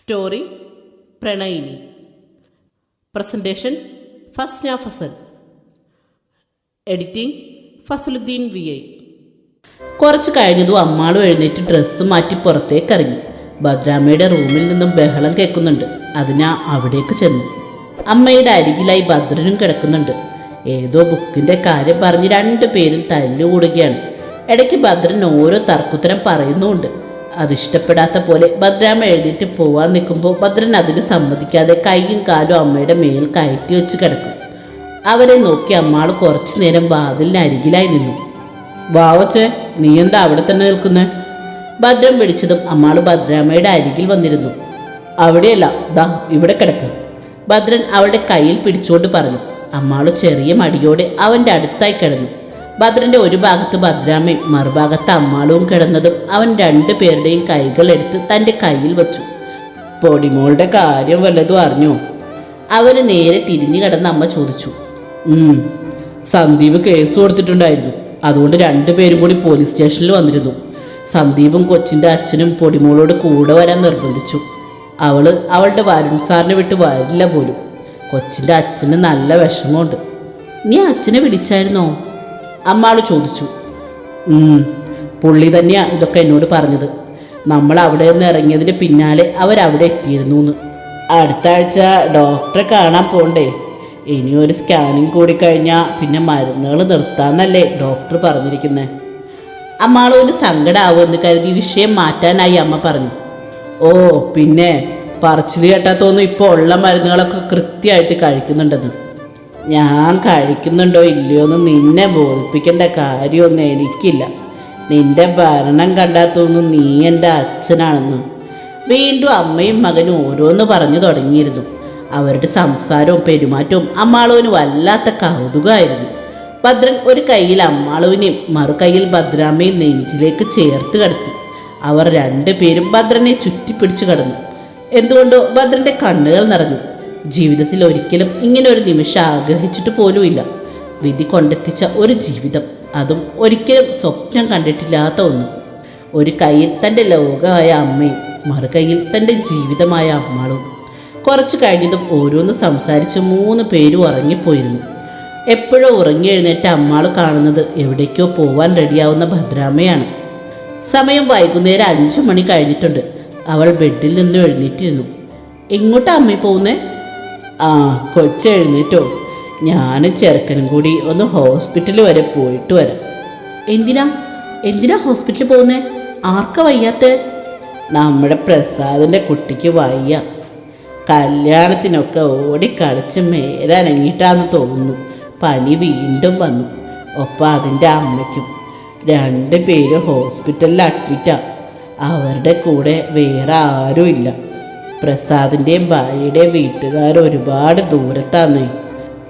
Story പ്രണയിനി. Presentation Fasna Fasal editing Fasaluddin V I. കുറച്ച് കഴിഞ്ഞതും അമ്മാളും എഴുന്നേറ്റ് ഡ്രസ്സ് മാറ്റി പുറത്തേക്ക് ഇറങ്ങി. ഭദ്രാമ്മയുടെ റൂമിൽ നിന്നും ബഹളം കേൾക്കുന്നുണ്ട്. അതിനാ അവിടേക്ക് ചെന്നു. അമ്മയുടെ അരികിലായി ഭദ്രനും കിടക്കുന്നുണ്ട്. ഏതോ ബുക്കിന്റെ കാര്യം പറഞ്ഞ് രണ്ടു പേരും തല്ലുകൂടുകയാണ്. ഇടയ്ക്ക് ഭദ്രൻ ഓരോ തർക്കുത്തരം പറയുന്നുമുണ്ട്. അതിഷ്ടപ്പെടാത്ത പോലെ ഭദ്രാമ്മ എഴുന്നേറ്റ് പോവാൻ നിൽക്കുമ്പോൾ ഭദ്രൻ അതിന് സമ്മതിക്കാതെ കൈയും കാലും അമ്മയുടെ മേൽ കയറ്റി വെച്ച് കിടക്കും. അവരെ നോക്കി അമ്മാൾ കുറച്ചു നേരം വാതിലിന് അരികിലായി നിന്നു. വാവച്ചേ നീ എന്താ അവിടെ തന്നെ നിൽക്കുന്നേ? ഭദ്രം വിളിച്ചതും അമ്മാൾ ഭദ്രാമ്മയുടെ അരികിൽ വന്നിരുന്നു. അവിടെയല്ല ദാ ഇവിടെ കിടക്ക്. ഭദ്രൻ അവളുടെ കയ്യിൽ പിടിച്ചുകൊണ്ട് പറഞ്ഞു. അമ്മാൾ ചെറിയ മടിയോടെ അവന്റെ അടുത്തായി കിടന്നു. ഭദ്രന്റെ ഒരു ഭാഗത്ത് ഭദ്രാമയും മറുഭാഗത്ത് അമ്മാളവും കിടന്നതും അവൻ രണ്ടു പേരുടെയും കൈകൾ എടുത്ത് തന്റെ കയ്യിൽ വെച്ചു. പൊടിമോളുടെ കാര്യം വല്ലതും അറിഞ്ഞോ? അവന് നേരെ തിരിഞ്ഞു കിടന്ന അമ്മ ചോദിച്ചു. "ഉം, സന്ദീപ് കേസ് കൊടുത്തിട്ടുണ്ടായിരുന്നു. അതുകൊണ്ട് രണ്ടുപേരും കൂടി പോലീസ് സ്റ്റേഷനിൽ വന്നിരുന്നു. സന്ദീപും കൊച്ചിന്റെ അച്ഛനും പൊടിമോളോട് കൂടെ വരാൻ നിർബന്ധിച്ചു. അവൾ അവളുടെ വരുൺ സാറിനെ വിട്ട് വരില്ല പോലും. കൊച്ചിന്റെ അച്ഛന് നല്ല വിഷമമുണ്ട്. നീ അച്ഛനെ വിളിച്ചായിരുന്നോ? അമ്മാൾ ചോദിച്ചു "ഉം, പുള്ളി തന്നെയാ ഇതൊക്കെ എന്നോട് പറഞ്ഞത്. നമ്മൾ അവിടെ നിന്ന് ഇറങ്ങിയതിന് പിന്നാലെ അവരവിടെ എത്തിയിരുന്നു എന്ന് അടുത്ത ആഴ്ച ഡോക്ടറെ കാണാൻ പോണ്ടേ. ഇനി ഒരു സ്കാനിങ് കൂടി കഴിഞ്ഞാൽ പിന്നെ മരുന്നുകൾ നിർത്താന്നല്ലേ ഡോക്ടർ പറഞ്ഞിരിക്കുന്നത് അമ്മാളൊരു സങ്കടാവുമെന്ന് കരുതി വിഷയം മാറ്റാനായി അമ്മ പറഞ്ഞു. ഓ പിന്നെ പറച്ചിൽ കേട്ടാ തോന്നുന്നു ഇപ്പോൾ ഉള്ള മരുന്നുകളൊക്കെ കൃത്യമായിട്ട് കഴിക്കുന്നുണ്ടെന്ന്. ഞാൻ കഴിക്കുന്നുണ്ടോ ഇല്ലയോ എന്ന് നിന്നെ ബോധിപ്പിക്കേണ്ട കാര്യമൊന്നും എനിക്കില്ല. നിന്റെ ഭരണം കണ്ടാൽ തോന്നുന്നു നീ എന്റെ അച്ഛനാണെന്ന്. വീണ്ടും അമ്മയും മകനും ഓരോന്ന് പറഞ്ഞു തുടങ്ങിയിരുന്നു. അവരുടെ സംസാരവും പെരുമാറ്റവും അമ്മാളുവിന് വല്ലാത്ത കൗതുകമായിരുന്നു. ഭദ്രൻ ഒരു കയ്യിൽ അമ്മാളുവിനെയും മറു കയ്യിൽ ഭദ്രാമ്മയും നെഞ്ചിലേക്ക് ചേർത്ത് കിടത്തി. അവർ രണ്ടുപേരും ഭദ്രനെ ചുറ്റിപ്പിടിച്ചു കിടന്നു. എന്തുകൊണ്ടോ ഭദ്രന്റെ കണ്ണുകൾ നിറഞ്ഞു. ജീവിതത്തിൽ ഒരിക്കലും ഇങ്ങനെ ഒരു നിമിഷം ആഗ്രഹിച്ചിട്ട് പോലുമില്ല. വിധി കൊണ്ടെത്തിച്ച ഒരു ജീവിതം അതും ഒരിക്കലും സ്വപ്നം കണ്ടിട്ടില്ലാത്ത ഒന്ന്. ഒരു കയ്യിൽ തന്റെ ലോകമായ അമ്മയും മറുകൈയിൽ തന്റെ ജീവിതമായ അമ്മാളും. കുറച്ചു കഴിഞ്ഞതും ഓരോന്ന് സംസാരിച്ച് മൂന്ന് പേരും ഉറങ്ങിപ്പോയിരുന്നു. എപ്പോഴോ ഉറങ്ങി എഴുന്നേറ്റ് അമ്മാൾ കാണുന്നത് എവിടേക്കോ പോവാൻ റെഡിയാവുന്ന ഭദ്രാമ്മയാണ്. സമയം വൈകുന്നേരം അഞ്ചു മണി കഴിഞ്ഞിട്ടുണ്ട്. അവൾ ബെഡിൽ നിന്ന് എഴുന്നേറ്റിരുന്നു. എങ്ങോട്ടാ അമ്മ പോകുന്നേ ആ കൊച്ചെഴുന്നേറ്റോ. ഞാനും ചെറുക്കനും കൂടി ഒന്ന് ഹോസ്പിറ്റൽ വരെ പോയിട്ട് വരാം. എന്തിനാ? എന്തിനാ ഹോസ്പിറ്റലിൽ പോകുന്നേ? ആർക്ക വയ്യാത്ത? നമ്മുടെ പ്രസാദിന്റെ കുട്ടിക്ക് വയ്യ. കല്യാണത്തിനൊക്കെ ഓടിക്കളിച്ച് മേലനങ്ങിയിട്ടാന്ന് തോന്നുന്നു. പനി വീണ്ടും വന്നു. ഒപ്പം അതിന്റെ അമ്മയ്ക്കും. രണ്ട് പേര് ഹോസ്പിറ്റലിൽ അഡ്മിറ്റാണ് അവരുടെ കൂടെ വേറെ ആരുമില്ല. പ്രസാദിന്റെയും ഭാര്യയുടെയും വീട്ടുകാർ ഒരുപാട് ദൂരത്താണ്.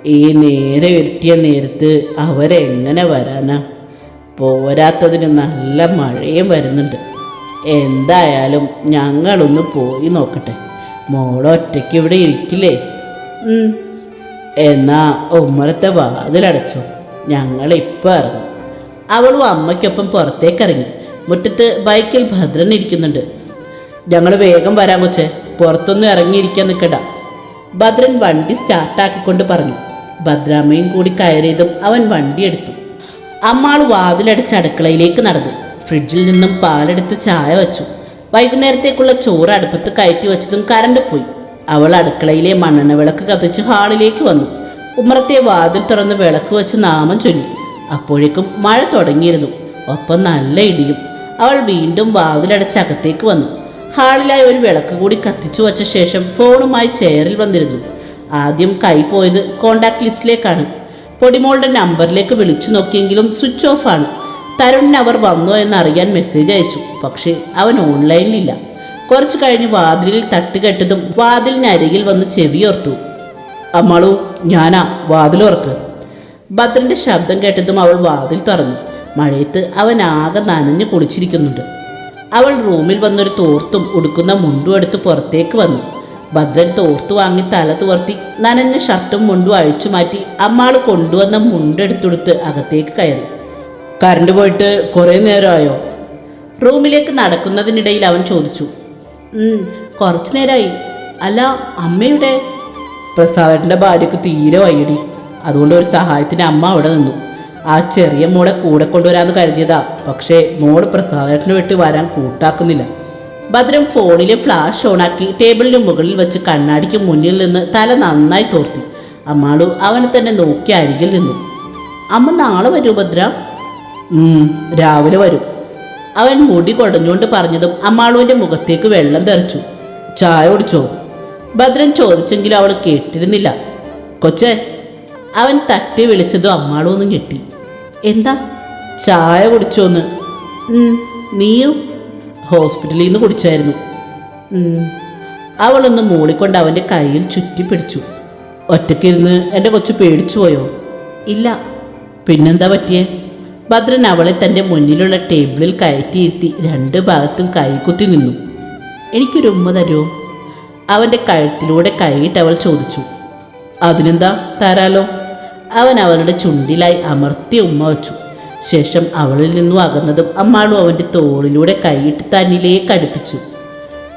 ഈ നേരെ വെട്ടിയ നേരത്ത് അവരെങ്ങനെ വരാനാ? പോരാത്തതിന് നല്ല മഴയും വരുന്നുണ്ട്. എന്തായാലും ഞങ്ങളൊന്ന് പോയി നോക്കട്ടെ. മോളൊറ്റയ്ക്ക് ഇവിടെ ഇരിക്കില്ലേ? എന്നാ ഉമ്മറത്തെ വാതിലടച്ചു. ഞങ്ങൾ ഇപ്പോൾ ഇറങ്ങും. അവളും അമ്മയ്ക്കൊപ്പം പുറത്തേക്കിറങ്ങി മുറ്റത്ത് ബൈക്കിൽ ഭദ്രൻ ഇരിക്കുന്നുണ്ട്. ഞങ്ങൾ വേഗം വരാം കൊച്ചേ. പുറത്തൊന്നും ഇറങ്ങിയിരിക്കാൻ നിൽക്കണ്ട. ഭദ്രൻ വണ്ടി സ്റ്റാർട്ടാക്കിക്കൊണ്ട് പറഞ്ഞു. ഭദ്രാമ്മയും കൂടി കയറിയതും അവൻ വണ്ടി എടുത്തു. അമ്മാൾ വാതിലടച്ച് അടുക്കളയിലേക്ക് നടന്നു. ഫ്രിഡ്ജിൽ നിന്നും പാലെടുത്ത് ചായ വച്ചു. വൈകുന്നേരത്തേക്കുള്ള ചോറ് അടുപ്പത്ത് കയറ്റി വെച്ചതും കരണ്ട് പോയി. അവൾ അടുക്കളയിലെ മണ്ണെണ്ണ വിളക്ക് കത്തിച്ച് ഹാളിലേക്ക് വന്നു. ഉമ്മറത്തെ വാതിൽ തുറന്ന് വിളക്ക് വെച്ച് നാമം ചൊല്ലി. അപ്പോഴേക്കും മഴ തുടങ്ങിയിരുന്നു. ഒപ്പം നല്ല ഇടിയും. അവൾ വീണ്ടും വാതിലടച്ച് അകത്തേക്ക് വന്നു. ഹാളിലായി ഒരു വിളക്ക് കൂടി കത്തിച്ചു വച്ച ശേഷം ഫോണുമായി ചെയറിൽ വന്നിരുന്നു. ആദ്യം കൈ പോയത് കോണ്ടാക്ട് ലിസ്റ്റിലേക്കാണ് പൊടിമോളുടെ നമ്പറിലേക്ക് വിളിച്ചു നോക്കിയെങ്കിലും സ്വിച്ച് ഓഫ് ആണ്. തരുണിന് അവർ വന്നോ എന്നറിയാൻ മെസ്സേജ് അയച്ചു. പക്ഷേ അവൻ ഓൺലൈനിലില്ല കുറച്ചു കഴിഞ്ഞ് വാതിലിൽ തട്ടുകെട്ടതും വാതിലിനരികിൽ വന്ന് ചെവിയോർത്തു അമ്മളു ഞാനാ വാതിലോർക്ക് ഭദ്രന്റെ ശബ്ദം കേട്ടതും അവൾ വാതിൽ തുറന്നു. മഴയത്ത് അവൻ ആകെ നനഞ്ഞു കുളിച്ചിരിക്കുന്നുണ്ട്. അവൾ റൂമിൽ വന്നൊരു തോർത്തും ഉടുക്കുന്ന മുണ്ടും എടുത്ത് പുറത്തേക്ക് വന്നു. ഭദ്രൻ തോർത്ത് വാങ്ങി തല തുവർത്തി നനഞ്ഞ ഷർട്ടും മുണ്ടും അഴിച്ചു മാറ്റി അമ്മാൾ കൊണ്ടുവന്ന മുണ്ടെടുത്തെടുത്ത് അകത്തേക്ക് കയറി. കറണ്ട് പോയിട്ട് കുറേ നേരമായോ? റൂമിലേക്ക് നടക്കുന്നതിനിടയിൽ അവൻ ചോദിച്ചു. "ഉം, കുറച്ചു നേരമായി. അല്ല അമ്മയുടെ? പ്രസാദേട്ടന്റെ ഭാര്യയ്ക്ക് തീരെ വയ്യടി. അതുകൊണ്ട് ഒരു സഹായത്തിന് അമ്മ അവിടെ നിന്നു. ആ ചെറിയ മോളെ കൂടെ കൊണ്ടുവരാന്ന് കരുതിയതാ. പക്ഷേ മോൾ പ്രസാദേട്ടന് വിട്ട് വരാൻ കൂട്ടാക്കുന്നില്ല. ഭദ്രം ഫോണിലെ ഫ്ലാഷ് ഓണാക്കി ടേബിളിന് മുകളിൽ വെച്ച് കണ്ണാടിക്ക് മുന്നിൽ നിന്ന് തല നന്നായി തോർത്തി. അമ്മാളു അവനെ തന്നെ നോക്കി അരികിൽ നിന്നു. അമ്മ നാളെ വരൂ ഭദ്ര. രാവിലെ വരും. അവൻ മുടി കൊടഞ്ഞുകൊണ്ട് പറഞ്ഞതും അമ്മാളുവിന്റെ മുഖത്തേക്ക് വെള്ളം തെറിച്ചു. ചായ കുടിച്ചോ? ഭദ്രൻ ചോദിച്ചെങ്കിലും അവൾ കേട്ടിരുന്നില്ല. കൊച്ചേ. അവൻ തട്ടി വിളിച്ചതും അമ്മാളും ഒന്ന് ഞെട്ടി. എന്താ? ചായ കുടിച്ചോന്ന്. നീയോ ഹോസ്പിറ്റലിൽ നിന്ന് കുടിച്ചായിരുന്നു. അവളൊന്ന് മൂളിക്കൊണ്ട് അവന്റെ കയ്യിൽ ചുറ്റി പിടിച്ചു. ഒറ്റയ്ക്കിരുന്ന് എന്റെ കൊച്ചു പേടിച്ചു പോയോ? ഇല്ല. പിന്നെന്താ പറ്റിയേ? ഭദ്രൻ അവളെ തന്റെ മുന്നിലുള്ള ടേബിളിൽ കയറ്റിയിരുത്തി രണ്ട് ഭാഗത്തും കൈകുത്തി നിന്നു. എനിക്കൊരു ഉമ്മ തരുമോ അവന്റെ കഴുത്തിലൂടെ കൈയിട്ട് അവൾ ചോദിച്ചു. അതിനെന്താ? തരാലോ? അവൻ അവളുടെ ചുണ്ടിലായി അമർത്തി ഉമ്മ വച്ചു. ശേഷം അവളിൽ നിന്നും അകന്നതും അമ്മാളും അവന്റെ തോളിലൂടെ കൈയിട്ട് തന്നിലേക്ക് അടുപ്പിച്ചു.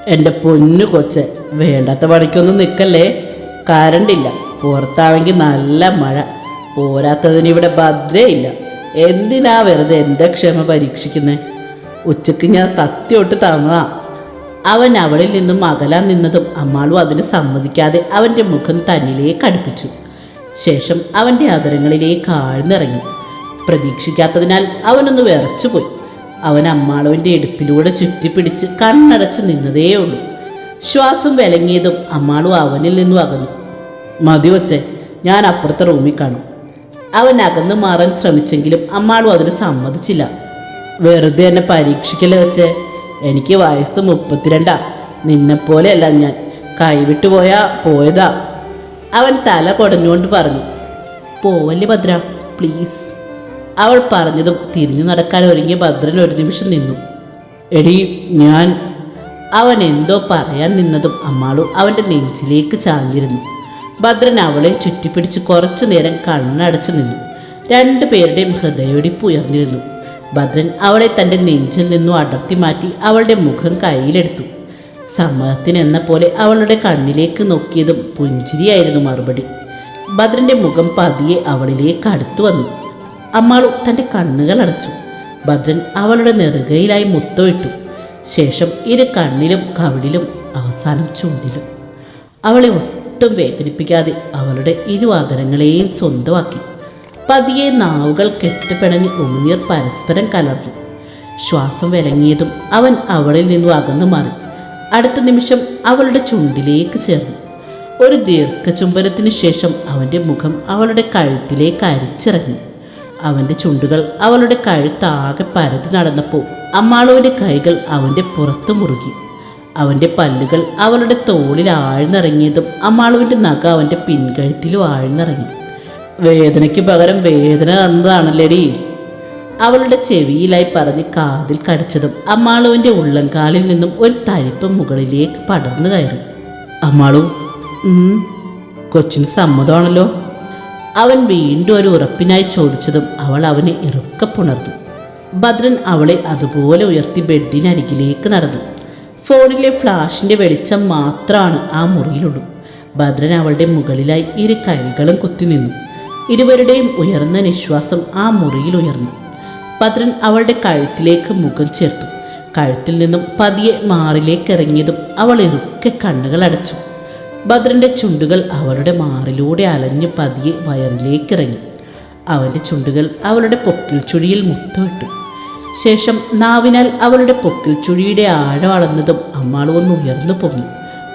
എന്റെ പൊന്നു കൊച്ച് വേണ്ടാത്ത പണിക്കൊന്നും നിൽക്കല്ലേ? കാരണ്ടില്ല. പുറത്താണെങ്കിൽ നല്ല മഴ. പോരാത്തതിന് ഇവിടെ ഭദ്രയില്ല എന്തിനാ വെറുതെ എന്റെ ക്ഷമ പരീക്ഷിക്കുന്നത് ഉച്ചയ്ക്ക് ഞാൻ സത്യമൊട്ട് തന്നതാ. അവൻ അവളിൽ നിന്നും അകലാൻ നിന്നതും അമ്മാളും അതിന് സമ്മതിക്കാതെ അവന്റെ മുഖം തന്നിലേക്ക് അടുപ്പിച്ചു. ശേഷം അവന്റെ അതരങ്ങളിലേക്ക് ആഴ്ന്നിറങ്ങി. പ്രതീക്ഷിക്കാത്തതിനാൽ അവനൊന്ന് വിറച്ചുപോയി. അവൻ അമ്മാളുവിന്റെ ഇടുപ്പിലൂടെ ചുറ്റിപ്പിടിച്ച് കണ്ണടച്ച് നിന്നതേയുള്ളൂ. ശ്വാസം വിലങ്ങിയതും അമ്മാളും അവനിൽ നിന്നും അകന്നു. മതി വച്ചേ ഞാൻ അപ്പുറത്തെ റൂമിൽ കാണും അവൻ അകന്നു മാറാൻ ശ്രമിച്ചെങ്കിലും അമ്മാളും അതിന് സമ്മതിച്ചില്ല. വെറുതെ എന്നെ പരീക്ഷിക്കല്ലേ വെച്ചേ എനിക്ക് വയസ്സ് മുപ്പത്തിരണ്ടാ. നിന്നെപ്പോലെയല്ല ഞാൻ. കൈവിട്ടു പോയാ പോയതാ. അവൻ തല കൊടഞ്ഞുകൊണ്ട് പറഞ്ഞു പോവല്ലേ ഭദ്ര പ്ലീസ് അവൾ പറഞ്ഞതും തിരിഞ്ഞു നടക്കാൻ ഒരുങ്ങിയ ഭദ്രൻ ഒരു നിമിഷം നിന്നു. എടി ഞാൻ അവൻ എന്തോ പറയാൻ നിന്നതും അമ്മാളു അവന്റെ നെഞ്ചിലേക്ക് ചാഞ്ഞിരുന്നു. ഭദ്രൻ അവളെ ചുറ്റിപ്പിടിച്ച് കുറച്ചു നേരം കണ്ണടച്ചു നിന്നു. രണ്ടുപേരുടെയും പേരുടെയും ഹൃദയടിപ്പ് ഉയർന്നിരുന്നു. ഭദ്രൻ അവളെ തന്റെ നെഞ്ചിൽ നിന്നും അടർത്തി മാറ്റി അവളുടെ മുഖം കയ്യിലെടുത്തു. സമ്മതത്തിനെന്ന പോലെ അവളുടെ കണ്ണിലേക്ക് നോക്കിയതും പുഞ്ചിരിയായിരുന്നു മറുപടി. ഭദ്രന്റെ മുഖം പതിയെ അവളിലേക്ക് അടുത്തു വന്നു. അമ്മാളു തന്റെ കണ്ണുകൾ അടച്ചു. ഭദ്രൻ അവളുടെ നെറുകയിലായി മുത്തമിട്ടു ശേഷം ഇരു കണ്ണിലും കവിളിലും അവസാനം ചൂണ്ടിലും. അവളെ ഒട്ടും വേദനിപ്പിക്കാതെ അവളുടെ ഇരുവാദനങ്ങളെയും സ്വന്തമാക്കി. പതിയെ നാവുകൾ കെട്ടുപിണഞ്ഞ് ഉമിനീർ പരസ്പരം കലർന്നു. ശ്വാസം വിലങ്ങിയതും അവൻ അവളിൽ നിന്നും അകന്നു മാറി. അടുത്ത നിമിഷം അവളുടെ ചുണ്ടിലേക്ക് ചേർന്നു. ഒരു ദീർഘചുംബനത്തിന് ശേഷം അവന്റെ മുഖം അവളുടെ കഴുത്തിലേക്ക് അരിച്ചിറങ്ങി. അവന്റെ ചുണ്ടുകൾ അവളുടെ കഴുത്താകെ പരതി നടന്നപ്പോൾ അമ്മാളുവിന്റെ കൈകൾ അവന്റെ പുറത്തു മുറുകി. അവന്റെ പല്ലുകൾ അവളുടെ തോളിൽ ആഴ്ന്നിറങ്ങിയതും അമ്മാളുവിന്റെ നഖ അവന്റെ പിൻകഴുത്തിലും ആഴ്ന്നിറങ്ങി. വേദനയ്ക്ക് പകരം വേദന തന്നതാണല്ലേടി? അവളുടെ ചെവിയിലായി പറഞ്ഞ് കാതിൽ കടിച്ചതും അമ്മാളുവിന്റെ ഉള്ളംകാലിൽ നിന്നും ഒരു തരിപ്പ് മുകളിലേക്ക് പടർന്നു കയറി. അമ്മാളു കൊച്ചിന് സമ്മതമാണല്ലോ. അവൻ വീണ്ടും ഒരു ഉറപ്പിനായി ചോദിച്ചതും അവൾ അവനെ ഇറുക്കപ്പുണർന്നു ഭദ്രൻ അവളെ അതുപോലെ ഉയർത്തി ബെഡിനരികിലേക്ക് നടന്നു. ഫോണിലെ ഫ്ലാഷിന്റെ വെളിച്ചം മാത്രമാണ് ആ മുറിയിലുള്ളൂ. ഭദ്രൻ അവളുടെ മുകളിലായി ഇരു കൈകളും കുത്തി നിന്നു. ഇരുവരുടെയും ഉയർന്ന നിശ്വാസം ആ മുറിയിൽ ഉയർന്നു. ഭദ്രൻ അവളുടെ കഴുത്തിലേക്ക് മുഖം ചേർത്തു. കഴുത്തിൽ നിന്നും പതിയെ മാറിലേക്ക് ഇറങ്ങിയതും അവൾ ഇറുക്കെ കണ്ണുകൾ അടച്ചു. ഭദ്രന്റെ ചുണ്ടുകൾ അവളുടെ മാറിലൂടെ അലഞ്ഞു പതിയെ വയറിലേക്കിറങ്ങി. അവന്റെ ചുണ്ടുകൾ അവളുടെ പൊക്കിൽ ചുഴിയിൽ മുത്തമിട്ടു ശേഷം നാവിനാൽ അവളുടെ പൊക്കിൽ ചുഴിയുടെ ആഴം അളന്നതും അമ്മാൾ ഒന്ന് ഉയർന്നു പൊങ്ങി.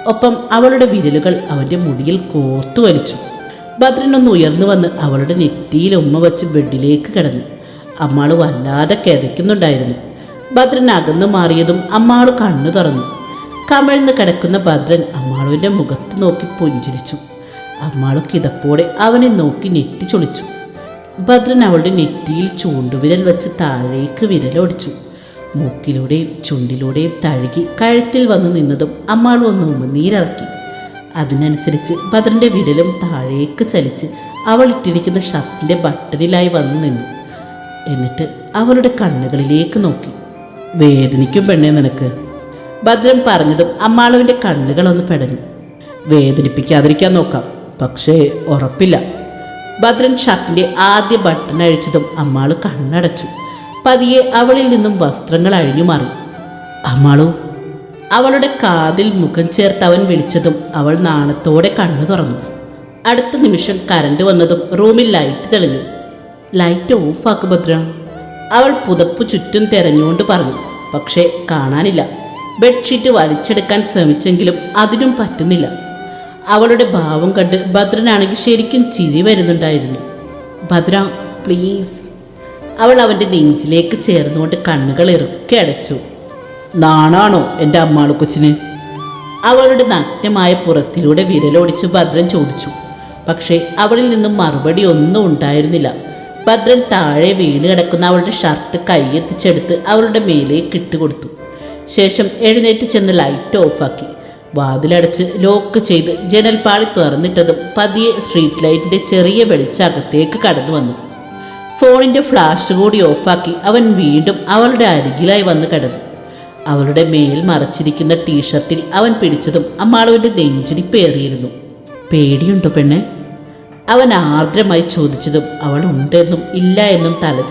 ഒപ്പം അവളുടെ വിരലുകൾ അവന്റെ മുടിയിൽ കോർത്തു വലിച്ചു. ഭദ്രൻ ഒന്ന് ഉയർന്നു വന്ന് അവളുടെ നെറ്റിയിൽ ഉമ്മ വച്ച് ബെഡിലേക്ക് കിടന്നു. അമ്മാൾ വല്ലാതെ കിതയ്ക്കുന്നുണ്ടായിരുന്നു. ഭദ്രൻ അകന്നു മാറിയതും അമ്മാൾ കണ്ണു തുറന്നു. കമിഴ്ന്ന് കിടക്കുന്ന ഭദ്രൻ അമ്മാളുവിന്റെ മുഖത്ത് നോക്കി പുഞ്ചിരിച്ചു. അമ്മാൾ കിതപ്പോടെ അവനെ നോക്കി നെറ്റി ചൊളിച്ചു ഭദ്രൻ അവളുടെ നെറ്റിയിൽ ചൂണ്ടുവിരൽ വെച്ച് താഴേക്ക് വിരലൊടിച്ചു. മൂക്കിലൂടെയും ചുണ്ടിലൂടെയും തഴുകി കഴുത്തിൽ വന്നു നിന്നതും അമ്മാൾ ഒന്ന് ഉമ്മനീരിറക്കി അതിനനുസരിച്ച് ഭദ്രന്റെ വിരലും താഴേക്ക് ചലിച്ച് അവൾ ഇട്ടിരിക്കുന്ന ഷർട്ടിന്റെ ബട്ടണിലായി വന്നു നിന്നു. എന്നിട്ട് അവളുടെ കണ്ണുകളിലേക്ക് നോക്കി. വേദനിക്കും പെണ്ണേ നിനക്ക്. ഭദ്രൻ പറഞ്ഞതും അമ്മാളുവിന്റെ കണ്ണുകളൊന്ന് പെടഞ്ഞു. വേദനിപ്പിക്കാതിരിക്കാൻ നോക്കാം പക്ഷേ ഉറപ്പില്ല. ഭദ്രൻ ഷർട്ടിന്റെ ആദ്യ ബട്ടൺ അഴിച്ചതും അമ്മാൾ കണ്ണടച്ചു. പതിയെ അവളിൽ നിന്നും വസ്ത്രങ്ങൾ അഴിഞ്ഞു മാറി. അമ്മാളു? അവളുടെ കാതിൽ മുഖം ചേർത്ത് അവൻ വിളിച്ചതും അവൾ നാണത്തോടെ കണ്ണു തുറന്നു. അടുത്ത നിമിഷം കരണ്ട് വന്നതും റൂമിൽ ലൈറ്റ് തെളിഞ്ഞു. ലൈറ്റ് ഓഫാക്ക് ഭദ്ര. അവൾ പുതപ്പ് ചുറ്റും തെരഞ്ഞുകൊണ്ട് പറഞ്ഞു പക്ഷേ കാണാനില്ല. ബെഡ്ഷീറ്റ് വലിച്ചെടുക്കാൻ ശ്രമിച്ചെങ്കിലും അതിനും പറ്റുന്നില്ല. അവളുടെ ഭാവം കണ്ട് ഭദ്രനാണെങ്കിൽ ശരിക്കും ചിരി വരുന്നുണ്ടായിരുന്നു. ഭദ്ര പ്ലീസ്. അവൾ അവന്റെ നെഞ്ചിലേക്ക് ചേർന്നുകൊണ്ട് കണ്ണുകൾ ഇറുക്കി അടച്ചു. നാണാണോ എന്റെ അമ്മാളു കൊച്ചിന്? അവളുടെ നഗ്നമായ പുറത്തിലൂടെ വിരലോടിച്ചു ഭദ്രൻ ചോദിച്ചു. പക്ഷേ അവളിൽ നിന്നും മറുപടി ഒന്നും ഉണ്ടായിരുന്നില്ല. ഭദ്രൻ താഴെ വീണ് കിടക്കുന്ന അവളുടെ ഷർട്ട് കൈയെത്തിച്ചെടുത്ത് അവളുടെ മേലേക്ക് ഇട്ടുകൊടുത്തു ശേഷം എഴുന്നേറ്റ് ചെന്ന് ലൈറ്റ് ഓഫാക്കി വാതിലടച്ച് ലോക്ക് ചെയ്ത് ജനൽപാളി തുറന്നിട്ടതും പതിയെ സ്ട്രീറ്റ് ലൈറ്റിന്റെ ചെറിയ വെളിച്ചകത്തേക്ക് കടന്നു വന്നു. ഫോണിന്റെ ഫ്ലാഷ് കൂടി ഓഫാക്കി അവൻ വീണ്ടും അവളുടെ അരികിലായി വന്ന് കിടന്നു. അവളുടെ മേൽ മറച്ചിരിക്കുന്ന ടീഷർട്ടിൽ അവൻ പിടിച്ചതും അമ്മാളുവിന്റെ നെഞ്ചിടിപ്പേറിയിരുന്നു പേടിയുണ്ടോ പെണ്ണെ? അവൻ ആർദ്രമായി ചോദിച്ചതും അവൾ ഉണ്ടെന്നും ഇല്ല എന്നും തല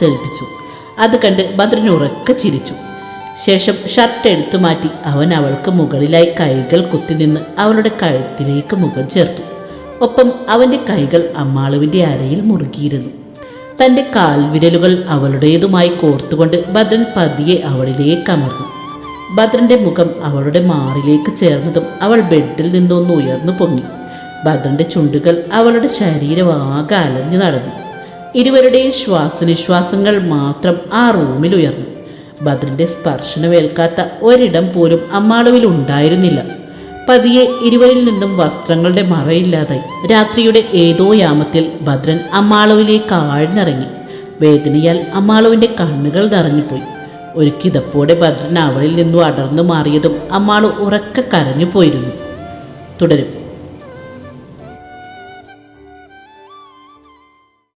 അത് കണ്ട് ഭദ്രൻ ഉറക്കെ ചിരിച്ചു. ശേഷം ഷർട്ട് എടുത്തു മാറ്റി അവൻ അവൾക്ക് മുകളിലായി കൈകൾ കുത്തിനിന്ന് അവളുടെ കഴുത്തിലേക്ക് മുഖം ചേർത്തു. ഒപ്പം അവന്റെ കൈകൾ അമ്മാളുവിന്റെ അരയിൽ മുറുകിയിരുന്നു. തന്റെ കാൽവിരലുകൾ അവളുടേതുമായി കോർത്തുകൊണ്ട് ഭദ്രൻ പതിയെ അവളിലേക്ക് അമർന്നു. ഭദ്രന്റെ മുഖം അവളുടെ മാറിലേക്ക് ചേർന്നതും അവൾ ബെഡിൽ നിന്നൊന്ന് ഉയർന്നു പൊങ്ങി. ഭദ്രന്റെ ചുണ്ടുകൾ അവളുടെ ശരീരം ആകെ അലഞ്ഞു നടന്നു. ഇരുവരുടെയും ശ്വാസനിശ്വാസങ്ങൾ മാത്രം ആ റൂമിൽ ഉയർന്നു. ഭദ്രന്റെ സ്പർശനമേൽക്കാത്ത ഒരിടം പോലും അമ്മാളുവിൽ ഉണ്ടായിരുന്നില്ല. പതിയെ ഇരുവരിൽ നിന്നും വസ്ത്രങ്ങളുടെ മറയില്ലാതെ രാത്രിയുടെ ഏതോ യാമത്തിൽ ഭദ്രൻ അമ്മാളുവിലേക്ക് ആഴ്ന്നിറങ്ങി. വേദനയാൽ അമ്മാളുവിന്റെ കണ്ണുകൾ നിറഞ്ഞുപോയി. ഒരു കിതപ്പോടെ ഭദ്രൻ അവളിൽ നിന്നും അടർന്നു മാറിയതും അമ്മാളു ഉറക്ക കരഞ്ഞു പോയിരുന്നു തുടരും.